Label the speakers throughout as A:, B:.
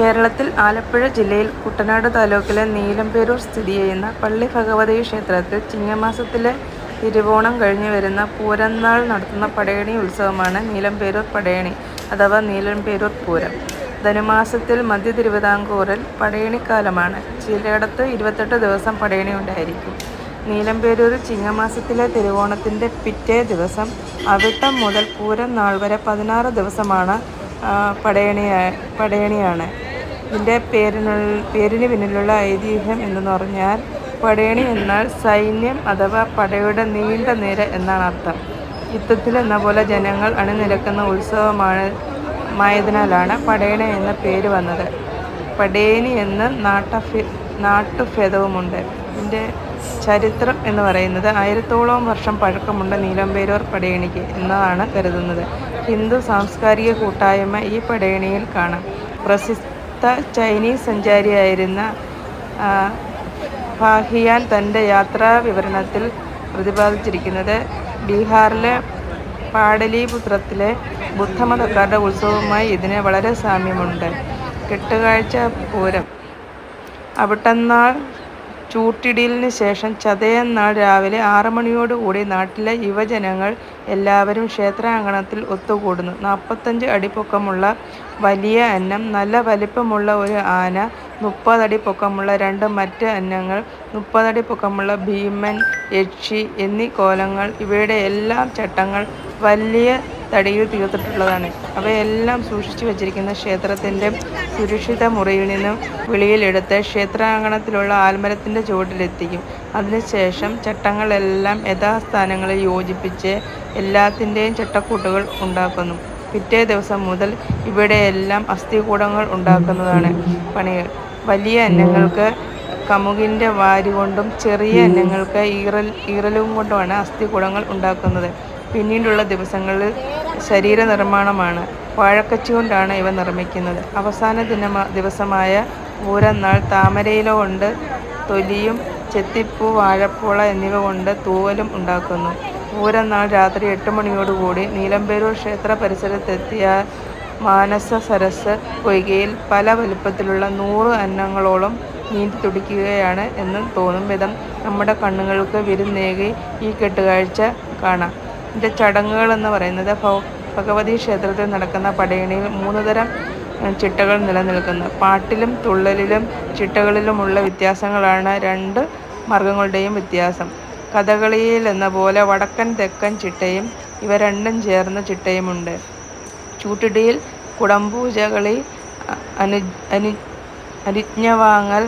A: കേരളത്തിൽ ആലപ്പുഴ ജില്ലയിൽ കുട്ടനാട് താലൂക്കിലെ നീലംപേരൂർ സ്ഥിതിചെയ്യുന്ന പള്ളി ഭഗവതി ക്ഷേത്രത്തിൽ ചിങ്ങമാസത്തിലെ തിരുവോണം കഴിഞ്ഞു വരുന്ന പൂരന്നാൾ നടത്തുന്ന പടയണി ഉത്സവമാണ് നീലംപേരൂർ പടയണി അഥവാ നീലംപേരൂർ പൂരം. ധനുമാസത്തിൽ മധ്യ തിരുവിതാംകൂറിൽ പടയണിക്കാലമാണ്. ചിലയിടത്ത് ഇരുപത്തെട്ട് ദിവസം പടയണി ഉണ്ടായിരിക്കും. നീലംപേരൂർ ചിങ്ങമാസത്തിലെ തിരുവോണത്തിന്റെ പിറ്റേ ദിവസം അവിട്ടം മുതൽ പൂരം നാൾ വരെ പതിനാറ് ദിവസമാണ് പടയണിയാണ്. ഇതിന്റെ പേരിനു പിന്നിലുള്ള ഐതിഹ്യം എന്തെന്ന് പറഞ്ഞാൽ പടയണി എന്നാൽ സൈന്യം അഥവാ പടയുടെ നീണ്ട നിര എന്നാണ് അർത്ഥം. യുദ്ധത്തിൽ എന്ന പോലെ ജനങ്ങൾ അണിനിരക്കുന്ന ഉത്സവമാണ് ആയതിനാലാണ് പടയണി എന്ന പേര് വന്നത്. പടേനി എന്ന നാട്ടുഭേദവുമുണ്ട്. ഇതിന്റെ ചരിത്രം എന്ന് പറയുന്നത് ആയിരത്തോളം വർഷം പഴക്കമുണ്ട് നീലംപേരൂർ പടയണിക്ക് എന്നതാണ് കരുതുന്നത്. ഹിന്ദു സാംസ്കാരിക കൂട്ടായ്മ ഈ പടയണിയിൽ കാണാം. പ്രസിദ്ധ ചൈനീസ് സഞ്ചാരിയായിരുന്ന ഫാഹിയാൻ തന്റെ യാത്രാ വിവരണത്തിൽ പ്രതിപാദിച്ചിരിക്കുന്നത് ബീഹാറിലെ പാടലീപുത്രത്തിലെ ബുദ്ധമതക്കാരുടെ ഉത്സവവുമായി ഇതിന് വളരെ സാമ്യമുണ്ട്. കെട്ടുകാഴ്ച പൂരം അവിട്ടംനാൾ ചൂട്ടിടലിനു ശേഷം ചതയം നാൾ രാവിലെ ആറ് മണിയോടുകൂടി നാട്ടിലെ യുവജനങ്ങൾ എല്ലാവരും ക്ഷേത്രാങ്കണത്തിൽ ഒത്തുകൂടുന്നു. നാൽപ്പത്തഞ്ച് അടി പൊക്കമുള്ള വലിയ അന്നം, നല്ല വലിപ്പമുള്ള ഒരു ആന, മുപ്പതടി പൊക്കമുള്ള രണ്ട് മറ്റ് അന്നങ്ങൾ, മുപ്പതടി പൊക്കമുള്ള ഭീമൻ, യക്ഷി എന്നീ കോലങ്ങൾ ഇവയുടെ എല്ലാ ചട്ടങ്ങൾ വലിയ തടിയിൽ തീർത്തിട്ടുള്ളതാണ്. അവയെല്ലാം സൂക്ഷിച്ചു വച്ചിരിക്കുന്ന ക്ഷേത്രത്തിന്റെ സുരക്ഷിത മുറിയിൽ നിന്നും വിളിയിലെടുത്ത് ക്ഷേത്രാങ്കണത്തിലുള്ള ആൽമരത്തിന്റെ ചുവട്ടിലെത്തിക്കും. അതിനുശേഷം ചട്ടങ്ങളെല്ലാം യഥാസ്ഥാനങ്ങളിൽ യോജിപ്പിച്ച് എല്ലാത്തിന്റെയും ചട്ടക്കൂട്ടുകൾ ഉണ്ടാക്കുന്നു. പിറ്റേ ദിവസം മുതൽ ഇവിടെയെല്ലാം അസ്ഥികൂടങ്ങൾ ഉണ്ടാക്കുന്നതാണ് പണികൾ. വലിയ അന്നങ്ങൾക്ക് കമുകിന്റെ വാരുകൊണ്ടും ചെറിയ അന്നങ്ങൾക്ക് ഈറൽ ഈറലും കൊണ്ടുമാണ് അസ്ഥികുടങ്ങൾ ഉണ്ടാക്കുന്നത്. പിന്നീടുള്ള ദിവസങ്ങളിൽ ശരീരനിർമ്മാണമാണ്. വാഴക്കച്ചികൊണ്ടാണ് ഇവ നിർമ്മിക്കുന്നത്. അവസാന ദിവസമായ ഊരന്നാൾ താമരയില കൊണ്ട് തൊലിയും ചെത്തിപ്പൂ, വാഴപ്പുള എന്നിവ കൊണ്ട് തൂവലും ഉണ്ടാക്കുന്നു. ഊരന്നാൾ രാത്രി എട്ട് മണിയോടുകൂടി നീലംപേരൂർ ക്ഷേത്രപരിസരത്തെത്തിയാൽ മാനസസരസ് പൊയ്കയിൽ പല വലുപ്പത്തിലുള്ള നൂറ് അന്നങ്ങളോളം നീന്തി തുടിക്കുകയാണ് എന്ന് തോന്നും വിധം നമ്മുടെ കണ്ണുകൾക്ക് വിരുന്നേകി ഈ കെട്ടുകാഴ്ച കാണാം. ഇതിന്റെ ചടങ്ങുകൾ എന്ന് പറയുന്നത് ഭഗവതി ക്ഷേത്രത്തിൽ നടക്കുന്ന പടയണിയിൽ മൂന്ന് മൂന്നുതരം ചിട്ടകൾ നിലനിൽക്കുന്നു. പാട്ടിലും തുള്ളലിലും ചിട്ടകളിലുമുള്ള വ്യത്യാസങ്ങളാണ് രണ്ട് മാർഗങ്ങളുടെയും വ്യത്യാസം. കഥകളിയിൽ എന്ന കഥകളിയിലെന്നപോലെ വടക്കൻ തെക്കൻ ചിട്ടയും ഇവ രണ്ടും ചേർന്ന ചിട്ടയുമുണ്ട്. ചൂട്ടിടൽ, കുടംപൂജകളി, അനു അനു അനുജ്ഞവാങ്ങൽ,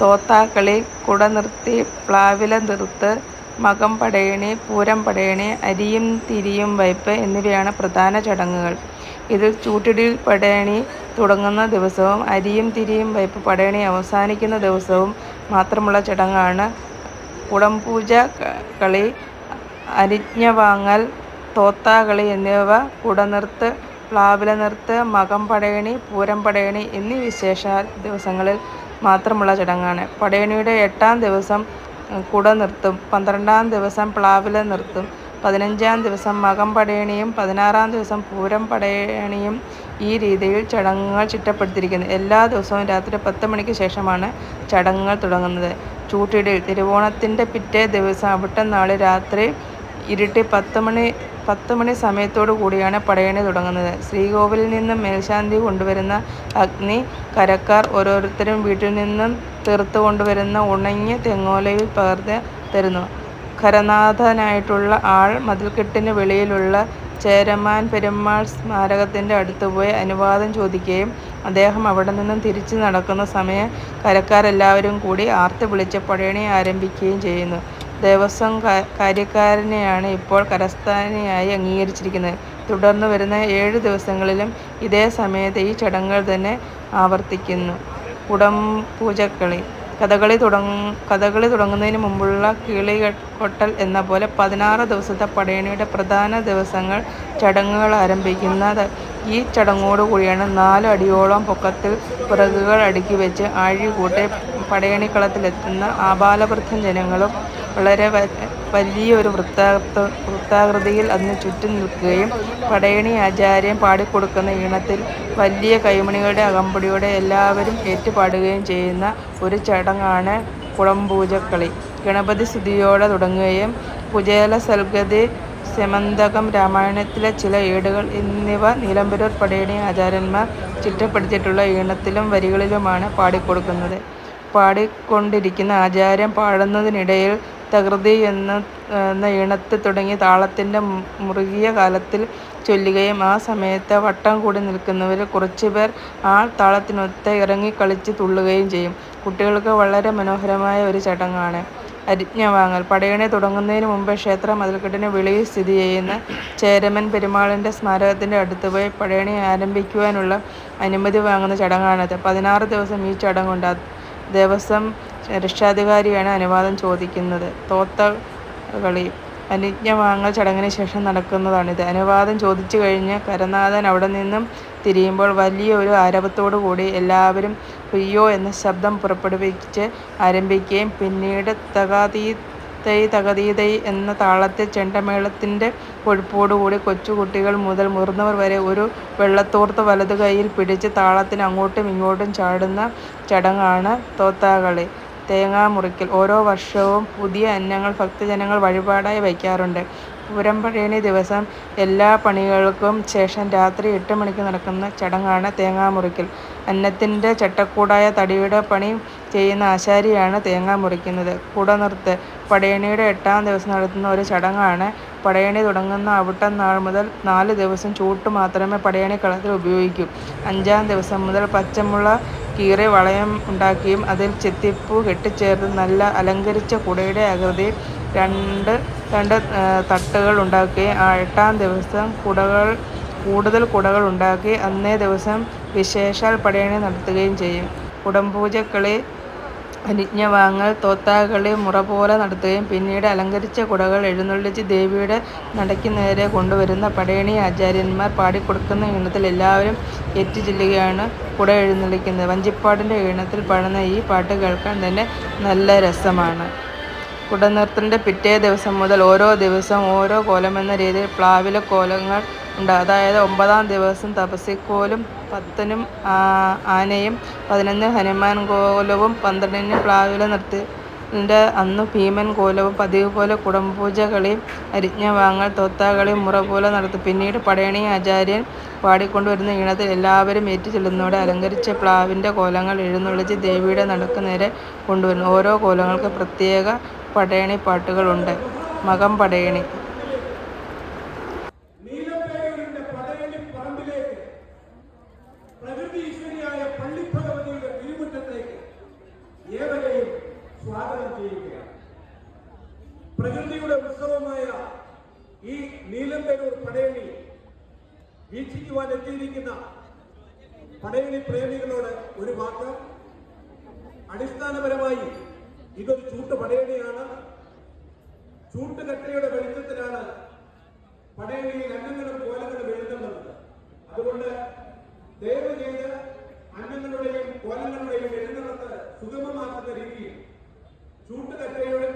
A: തോത്താക്കളി, കുടനിർത്തി, പ്ലാവില നിർത്ത് മകം പടയണി, പൂരം പടയണി, അരിയും തിരിയും വയ്പ് എന്നിവയാണ് പ്രധാന ചടങ്ങുകൾ. ഇതിൽ ചൂട്ടിടിയിൽ പടയണി തുടങ്ങുന്ന ദിവസവും അരിയും തിരിയും വയ്പ് പടയണി അവസാനിക്കുന്ന ദിവസവും മാത്രമുള്ള ചടങ്ങാണ് കുടംപൂജ കളി അരിജ്ഞ അനുജ്ഞവാങ്ങൽ, തോത്താക്കളി എന്നിവ കുടനിർത്ത്, പ്ലാവിലനിറുത്ത്, മകം പടയണി, പൂരം പടയണി എന്നീ വിശേഷ ദിവസങ്ങളിൽ മാത്രമുള്ള ചടങ്ങാണ്. പടയണിയുടെ എട്ടാം ദിവസം കുടനിർത്തും, പന്ത്രണ്ടാം ദിവസം പ്ലാവില നിർത്തും പതിനഞ്ചാം ദിവസം മകം പടയണിയും പതിനാറാം ദിവസം പൂരം പടയണിയും ഈ രീതിയിൽ ചടങ്ങുകൾ ചിട്ടപ്പെടുത്തിയിരിക്കുന്നു. എല്ലാ ദിവസവും രാത്രി പത്ത് മണിക്ക് ശേഷമാണ് ചടങ്ങുകൾ തുടങ്ങുന്നത്. ചൂട്ടിടൽ തിരുവോണത്തിന്റെ പിറ്റേ ദിവസം അവിട്ടം നാളെ രാത്രി ഇരുട്ടി പത്തുമണി സമയത്തോടുകൂടിയാണ് പടയണി തുടങ്ങുന്നത്. ശ്രീകോവിലിൽ നിന്നും മേൽശാന്തി കൊണ്ടുവരുന്ന അഗ്നി കരക്കാർ ഓരോരുത്തരും വീട്ടിൽ നിന്നും തീർത്ത് കൊണ്ടുവരുന്ന ഉണങ്ങിയ തെങ്ങോലയിൽ പകർന്ന് തരുന്നു. ഖരനാഥനായിട്ടുള്ള ആൾ മതിൽക്കെട്ടിന് വെളിയിലുള്ള ചേരമാൻ പെരുമാൾ സ്മാരകത്തിന്റെ അടുത്തുപോയി അനുവാദം ചോദിക്കുകയും അദ്ദേഹം അവിടെ നിന്നും തിരിച്ചു നടക്കുന്ന സമയം കരക്കാരെല്ലാവരും കൂടി ആർത്തുവിളിച്ച് പടയണി ആരംഭിക്കുകയും ചെയ്യുന്നു. ദേവസ്വം കാര്യക്കാരനെയാണ് ഇപ്പോൾ കരസ്ഥാനിയായി അംഗീകരിച്ചിരിക്കുന്നത്. തുടർന്ന് വരുന്ന ഏഴ് ദിവസങ്ങളിലും ഇതേ സമയത്ത് ഈ ചടങ്ങുകൾ തന്നെ ആവർത്തിക്കുന്നു. കുടം പൂജക്കളി കഥകളി തുടങ്ങ കഥകളി തുടങ്ങുന്നതിന് മുമ്പുള്ള കിളികൊട്ടൽ എന്നപോലെ പതിനാറ് ദിവസത്തെ പടയണിയുടെ പ്രധാന ദിവസങ്ങൾ ചടങ്ങുകൾ ആരംഭിക്കുന്നത് ഈ ചടങ്ങോടുകൂടിയാണ്. നാല് അടിയോളം പൊക്കത്തിൽ പിറകുകൾ അടുക്കി വെച്ച് ആഴികൂട്ടെ പടയണിക്കളത്തിലെത്തുന്ന ആബാലവൃദ്ധം ജനങ്ങളും വളരെ വലിയൊരു വൃത്താകൃത വൃത്താകൃതിയിൽ അതിന് ചുറ്റും നിൽക്കുകയും പടയണി ആചാര്യൻ പാടിക്കൊടുക്കുന്ന ഈണത്തിൽ വലിയ കൈമണികളുടെ അകമ്പടിയോടെ എല്ലാവരും ഏറ്റുപാടുകയും ചെയ്യുന്ന ഒരു ചടങ്ങാണ് കുളംപൂജക്കളി. ഗണപതി സ്തുതിയോടെ തുടങ്ങുകയും കുചേല സൽഗതി സെമന്തകം രാമായണത്തിലെ ചില ഏടുകൾ എന്നിവ നീലംപേരൂർ പടയണി ആചാര്യന്മാർ ചിട്ടപ്പെടുത്തിയിട്ടുള്ള ഈണത്തിലും വരികളിലുമാണ് പാടിക്കൊടുക്കുന്നത്. പാടിക്കൊണ്ടിരിക്കുന്ന ആചാര്യൻ പാടുന്നതിനിടയിൽ തകൃതി എന്ന ഈണത്തിൽ തുടങ്ങി താളത്തിന്റെ മുറുകിയ കാലത്തിൽ ചൊല്ലുകയും ആ സമയത്ത് വട്ടം കൂടി നിൽക്കുന്നവരിൽ കുറച്ചുപേർ ആ താളത്തിനൊത്ത് ഇറങ്ങിക്കളിച്ച് തുള്ളുകയും ചെയ്യും. കുട്ടികൾക്ക് വളരെ മനോഹരമായ ഒരു ചടങ്ങാണ് അരിജ്ഞ വാങ്ങൽ. പടയണി തുടങ്ങുന്നതിന് മുമ്പ് ക്ഷേത്ര മതിൽക്കെട്ടിന് വെളിയിൽ ചേരമൻ പെരുമാളിന്റെ സ്മാരകത്തിന്റെ അടുത്ത് പോയി പടയണി ആരംഭിക്കുവാനുള്ള അനുമതി വാങ്ങുന്ന ചടങ്ങാണിത്. പതിനാറ് ദിവസം ഈ ചടങ്ങുണ്ട്. ദേവസ്വം രക്ഷാധികാരിയാണ് അനുവാദം ചോദിക്കുന്നത്. തോത്ത കളി അനുജ്ഞ വാങ്ങൽ ചടങ്ങിന് ശേഷം നടക്കുന്നതാണിത്. അനുവാദം ചോദിച്ചു കഴിഞ്ഞ് കരനാഥൻ അവിടെ നിന്നും തിരിയുമ്പോൾ വലിയ ഒരു ആരവത്തോടു കൂടി എല്ലാവരും പ്രിയോ എന്ന ശബ്ദം പുറപ്പെടുവിച്ച് ആരംഭിക്കുകയും പിന്നീട് തകതീതൈ തകതീതൈ എന്ന താളത്തെ ചെണ്ടമേളത്തിന്റെ കൊഴുപ്പോടുകൂടി കൊച്ചുകുട്ടികൾ മുതൽ മുതിർന്നവർ വരെ ഒരു വെള്ളത്തോർത്ത് വലതുകൈയിൽ പിടിച്ച് താളത്തിന് അങ്ങോട്ടും ഇങ്ങോട്ടും ചാടുന്ന ചടങ്ങാണ് തോത്താകളി. തേങ്ങാമുറിക്കൽ ഓരോ വർഷവും പുതിയ അന്നങ്ങൾ ഭക്തജനങ്ങൾ വഴിപാടായി വയ്ക്കാറുണ്ട്. പൂരം പടയണി ദിവസം എല്ലാ പണികൾക്കും ശേഷം രാത്രി എട്ട് മണിക്ക് നടക്കുന്ന ചടങ്ങാണ് തേങ്ങാ തേങ്ങാമുറിക്കൽ. അന്നത്തിന്റെ ചട്ടക്കൂടായ തടിയുടെ പണി ചെയ്യുന്ന ആശാരിയാണ് തേങ്ങ മുറിക്കുന്നത്. കുടനിർത്ത് പടയണിയുടെ എട്ടാം ദിവസം നടത്തുന്ന ഒരു ചടങ്ങാണ്. പടയണി തുടങ്ങുന്ന അവിട്ടം നാൾ മുതൽ നാല് ദിവസം ചൂട്ട് മാത്രമേ പടയണി കളത്തിൽ ഉപയോഗിക്കൂ. അഞ്ചാം ദിവസം മുതൽ പച്ചമുള കീറി വളയം ഉണ്ടാക്കിയും അതിൽ ചെത്തിപ്പൂ കെട്ടിച്ചേർത്തും നല്ല അലങ്കരിച്ച കുടയുടെ ആകൃതിയിൽ രണ്ട് രണ്ട് തട്ടുകൾ ഉണ്ടാക്കുകയും എട്ടാം ദിവസം കുടകൾ കൂടുതൽ കുടകൾ ഉണ്ടാക്കി അന്നേ ദിവസം വിശേഷാൽ പടയണി നടത്തുകയും ചെയ്യും. കുടംപൂജക്കളി അനുജ്ഞ വാങ്ങൽ തോത്താകളി മുറപോലെ നടത്തുകയും പിന്നീട് അലങ്കരിച്ച കുടകൾ എഴുന്നള്ളിച്ച് ദേവിയുടെ നടയ്ക്ക് നേരെ കൊണ്ടുവരുന്ന പടയണി ആചാര്യന്മാർ പാടിക്കൊടുക്കുന്ന ഈണത്തിൽ എല്ലാവരും എത്തിച്ചെല്ലുകയാണ് കുട എഴുന്നള്ളിക്കുന്നത്. വഞ്ചിപ്പാടിന്റെ ഈണത്തിൽ പാടുന്ന ഈ പാട്ട് കേൾക്കാൻ തന്നെ നല്ല രസമാണ്. കുടനിർത്തലിന്റെ പിറ്റേ ദിവസം മുതൽ ഓരോ ദിവസവും ഓരോ കോലമെന്ന രീതിയിൽ പ്ലാവിലെ കോലങ്ങൾ ഉണ്ട്. അതായത് ഒമ്പതാം ദിവസം തപസിക്കോലും പത്തനും ആനയും പതിനൊന്ന് ഹനുമാൻ കോലവും പന്ത്രണ്ടിന് പ്ലാവില നിർത്തി അന്ന് ഭീമൻ കോലവും പതിവ് പോലെ കുടംപൂജകളെയും അരിഞ്ഞ വാങ്ങൽ മുറ പോലെ നടത്തും. പിന്നീട് പടയണി ആചാര്യൻ പാടിക്കൊണ്ടുവരുന്ന ഈണത്തിൽ എല്ലാവരും ഏറ്റുചൊല്ലുന്നതോടെ അലങ്കരിച്ച പ്ലാവിന്റെ കോലങ്ങൾ എഴുന്നള്ളിച്ച് ദേവിയുടെ നടക്ക് നേരെ കൊണ്ടുവരുന്നു. ഓരോ കോലങ്ങൾക്ക് പ്രത്യേക പടയണി പാട്ടുകളുണ്ട് മകം പടയണി
B: ഈ നീലമ്പേരൂർ പടയണി വീക്ഷിക്കുവാൻ എത്തിയിരിക്കുന്ന പടയണി പ്രേമികളോട് ഒരു വാക്ക്. അടിസ്ഥാനപരമായി ഇതൊരു ചൂട്ട് പടയണിയാണ്. ചൂട്ടുകട്ടയുടെ വെളിച്ചത്തിലാണ് പടയണിയിൽ അന്നങ്ങളും കോലങ്ങളും എഴുതുന്നത് അതുകൊണ്ട് ദയവ് ചെയ്ത് അന്നങ്ങളുടെയും കോലങ്ങളുടെയും എഴുന്നള്ളത്ത് സുഗമമാക്കുന്ന രീതിയിൽ ചൂട്ടുകട്ടയുടെ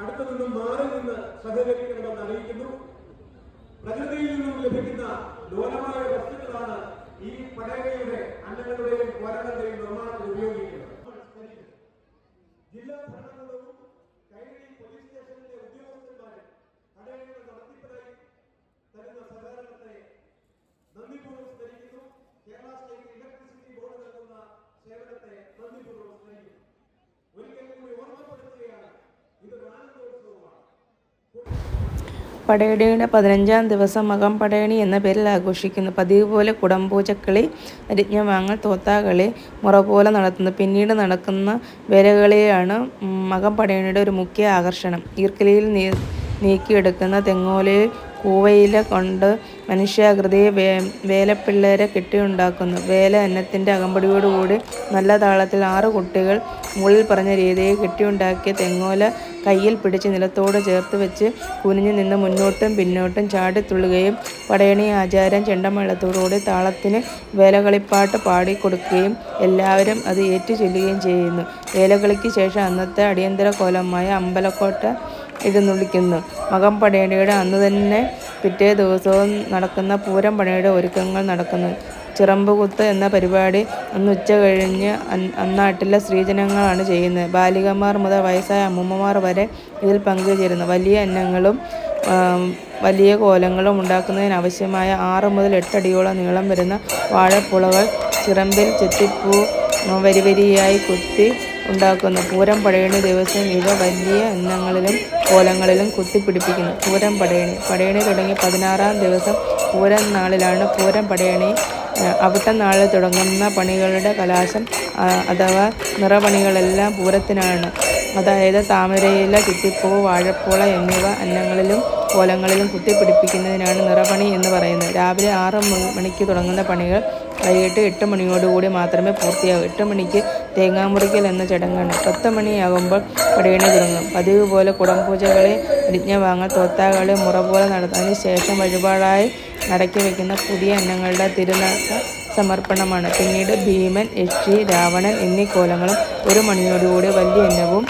B: അടുത്തു നിന്നും മാറി നിന്ന് സഹകരിക്കണമെന്ന് അറിയിക്കുന്നു. പ്രകൃതിയിൽ നിന്നും ലഭിക്കുന്ന ലോലമായ വസ്തുക്കളാണ് ഈ പടയണിയുടെ അന്നങ്ങളുടെയും കോലങ്ങളുടെയും നിർമ്മാണത്തിൽ ഉപയോഗിക്കുന്നത് പടയണിയുടെ
A: പതിനഞ്ചാം ദിവസം മകം പടയണി എന്ന പേരിൽ ആഘോഷിക്കുന്നു. പതിവുപോലെ കുടംപൂജക്കളി അരിഞ്ഞ തോത്താകളി തോത്താകളി മുറപോലെ നടത്തുന്നു. പിന്നീട് നടക്കുന്ന വേലകളിയാണ് മകം പടയണിയുടെ ഒരു മുഖ്യ ആകർഷണം. ഈർക്കിലിയിൽ നീക്കിയെടുക്കുന്ന തെങ്ങോലയിൽ കൂവയില കൊണ്ട് മനുഷ്യാകൃതി വേ വേലപ്പിള്ളേരെ കെട്ടിയുണ്ടാക്കുന്നു. വേല എന്നത്തിന്റെ അകമ്പടിയോടുകൂടി നല്ല താളത്തിൽ ആറ് കുട്ടികൾ മുകളിൽ പറഞ്ഞ രീതിയിൽ കെട്ടിയുണ്ടാക്കിയ തെങ്ങോല കയ്യിൽ പിടിച്ച് നിലത്തോട് ചേർത്ത് വെച്ച് കുനിഞ്ഞു നിന്ന് മുന്നോട്ടും പിന്നോട്ടും ചാടിത്തുള്ളുകയും പടയണി ആചാരം ചെണ്ടമേളത്തോടുകൂടി താളത്തിന് വേലകളിപ്പാട്ട് പാടിക്കൊടുക്കുകയും എല്ലാവരും അത് ഏറ്റുചൊല്ലുകയും ചെയ്യുന്നു. വേലകളിക്ക് ശേഷം അന്നത്തെ അടിയന്തര കോലമായ അമ്പലക്കോട്ട എഴുന്നള്ളിക്കുന്നു മകം പടയണിയുടെ അന്ന് തന്നെ പിറ്റേ ദിവസവും നടക്കുന്ന പൂരം പണിയുടെ ഒരുക്കങ്ങൾ നടക്കുന്നു. ചിറമ്പുകുത്ത് എന്ന പരിപാടി അന്ന് ഉച്ച കഴിഞ്ഞ് അന്നാട്ടിലെ സ്ത്രീജനങ്ങളാണ് ചെയ്യുന്നത്. ബാലികമാർ മുതൽ വയസ്സായ അമ്മൂമ്മമാർ വരെ ഇതിൽ പങ്കുചേരുന്നു. വലിയ അന്നങ്ങളും വലിയ കോലങ്ങളും ഉണ്ടാക്കുന്നതിന് ആവശ്യമായ ആറ് മുതൽ എട്ടടിയോളം നീളം വരുന്ന വാഴപ്പുളകൾ ചിറമ്പിൽ ചെത്തിപ്പൂ വരിവരിയായി കുത്തി ഉണ്ടാക്കുന്നു. പൂരം പടയണി ദിവസം ഇവ വലിയ എണ്ണങ്ങളിലും കോലങ്ങളിലും കുത്തിപ്പിടിപ്പിക്കുന്നു. പൂരം പടയണി പടയണി തുടങ്ങി പതിനാറാം ദിവസം പൂരം നാളിലാണ് പൂരം പടയണി അവിട്ട നാളിൽ തുടങ്ങുന്ന പണികളുടെ കലാശം അഥവാ നിറപണികളെല്ലാം പൂരത്തിനാണ്. അതായത് താമരയില ചുറ്റിപ്പൂ വാഴപ്പൂള എന്നിവ അന്നങ്ങളിലും കോലങ്ങളിലും കുത്തിപ്പിടിപ്പിക്കുന്നതിനാണ് നിറപണി എന്ന് പറയുന്നത്. രാവിലെ ആറ് മണിക്ക് തുടങ്ങുന്ന പണികൾ വൈകിട്ട് എട്ട് മണിയോടുകൂടി മാത്രമേ പൂർത്തിയാകൂ എട്ട് മണിക്ക് തേങ്ങാമുറിക്കൽ എന്ന ചടങ്ങാണ്. പത്ത് മണിയാകുമ്പോൾ പടയണി തുടങ്ങും. പതിവ് പോലെ കുടംപൂജകളെ പ്രതിജ്ഞ വാങ്ങൽ തോത്താകളെ മുറ പോലെ നടത്തുന്നതിന് ശേഷം വഴിപാടായി നടക്കി വയ്ക്കുന്ന പുതിയ അന്നങ്ങളുടെ തിരുനാട്ട സമർപ്പണമാണ്. പിന്നീട് ഭീമൻ യക്ഷി രാവണൻ എന്നീ കോലങ്ങളും ഒരു മണിയോടുകൂടി വലിയ അന്നവും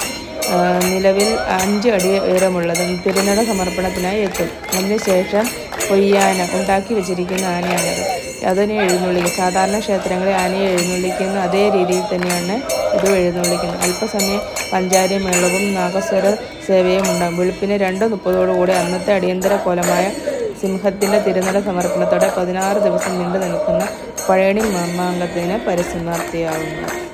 A: നിലവിൽ അഞ്ച് അടി ഉയരമുള്ളതും തിരുനട സമർപ്പണത്തിനായി എത്തും. അതിനുശേഷം കൊയ്യാന ഉണ്ടാക്കി വെച്ചിരിക്കുന്ന ആനയാണത്. അതിനെ എഴുന്നള്ളിക്കും. സാധാരണ ക്ഷേത്രങ്ങളെ ആനയെ എഴുന്നള്ളിക്കുന്ന അതേ രീതിയിൽ തന്നെയാണ് ഇത് എഴുന്നള്ളിക്കുന്നത്. അല്പസമയം പഞ്ചാരിയും വെള്ളവും നാഗസ്വര സേവയും ഉണ്ടാകും. വെളുപ്പിന് രണ്ട് മുപ്പതോടുകൂടി അന്നത്തെ അടിയന്തര കോലമായ സിംഹത്തിന്റെ തിരുനട സമർപ്പണത്തോടെ പതിനാറ് ദിവസം നീണ്ടു നിൽക്കുന്ന പഴയണി മാമാങ്കത്തിന് പരിസമാപ്തിയാവുന്നു.